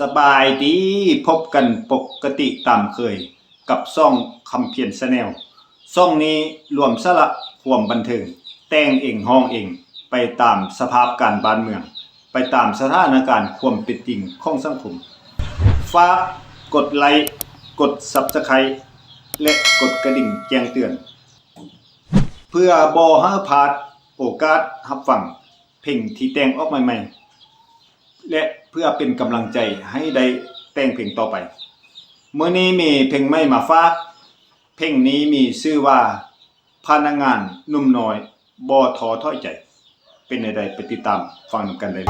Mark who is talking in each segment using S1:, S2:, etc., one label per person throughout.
S1: สบายดีพบกันปกติตามเคย กับซ่องคำเพียรแนลซ่องนี้รวมสาระความบันเทิง แต่งเองห้องเอง ไปตามสภาพการบ้านเมือง ไปตามสถานการณ์ความเป็นจริงของสังคมฝากกดไลค์กด Subscribe และกดกระดิ่งแจ้งเตือน เพื่อบ่ให้าพาดโอกาสรับฟังเพลงที่แต่งออกใหม่ๆ และเพื่อเป็นกำลังใจให้ได้แต่งเพลงต่อไป เมื่อนี้มีเพลงใหม่มาฝากเพลงนี้มีชื่อว่าพนักงานนุ่มน้อยบอทอถอยใจ เป็นใดๆไปติดตามฟังกันได้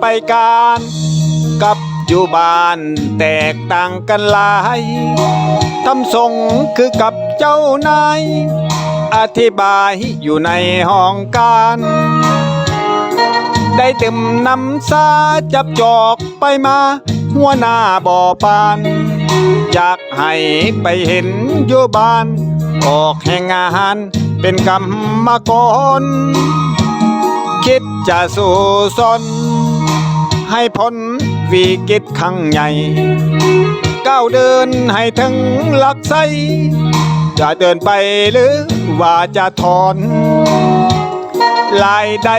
S1: ไปการกับอยู่บ้านแตกต่างกันหลายทำทรงคือกับเจ้านาย อธิบายอยู่ในห้องการ ได้เต็มน้ำซาจับจอกไปมา หัวหน้าบ่อปาน อยากให้ไปเห็นอยู่บ้าน ออกแห่งอาหารเป็นกรรมกรคิดจะสู่สน ให้พ้นวิกฤตครั้งใหญ่ ก้าวเดินให้ถึงหลักไสจะเดินไปหรือว่าจะถอนลายใด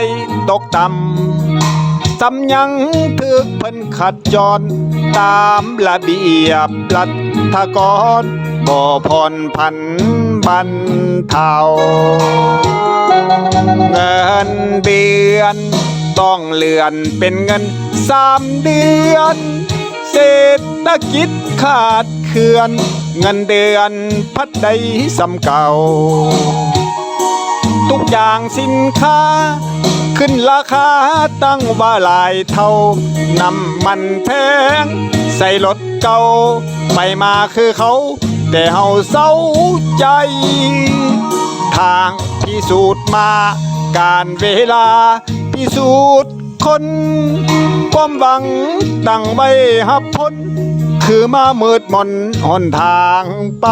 S1: ตกต่ำสำยังถึกเพิ่นขัดจร ตามระเบียบรัฐกรบ่พรพันบันเทาเงินเดือนต้องเลื่อนเป็นเงิน สามเดือน เศรษฐกิจขาดเคือน เงินเดือนพัดใดสำเก่า ทุกอย่างสินค้า ขึ้นราคาตั้งว่าหลายเท่า น้ำมันแพง ใส่รถเก่า ไปมาคือเขา แต่เฮาเศร้าใจ ทางพิสูจน์มาการเวลาพิสูจน์คน ความหวังตั้งไว้หับพ้นคือมามืดมนหนทางไป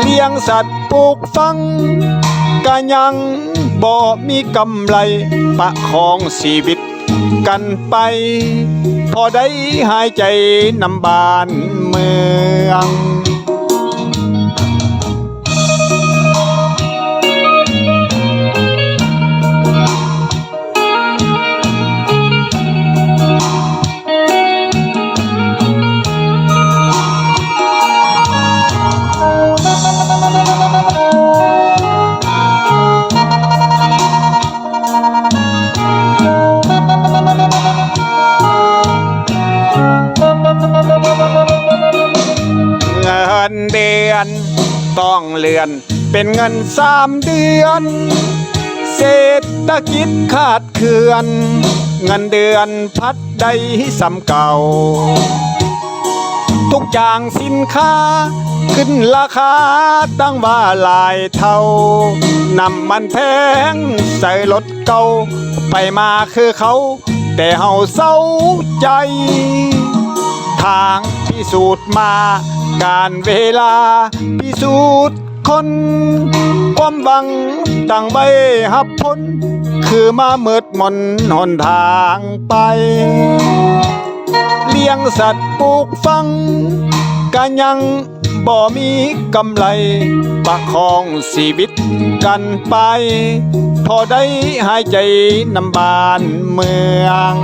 S1: เลี้ยงสัตว์ปลูกฟังก็ยังบ่มีกำไรประคองชีวิตกันไป พอได้หายใจนำบานเมือง เงินเดือน ต้องเลื่อนเป็นเงินสามเดือน เศรษฐกิจขาดเคือน เงินเดือนพัดใดสำเก่า ทุกอย่างสินค้า ขึ้นราคาตั้งว่าหลายเท่านำมันแพงใส่รถเก่า ไปมาคือเขา แต่เฮาเศร้าใจ ทางพิสูจน์มา การเวลาพิสูจน์คน ความหวังตั้งไว้หับพ้นคือมาเมืดมนหนทางไป เลี้ยงสัตว์ปลูกฟังก็ยังบ่มีกำไรประคองชีวิตกันไป พอได้หายใจนำบานเมือง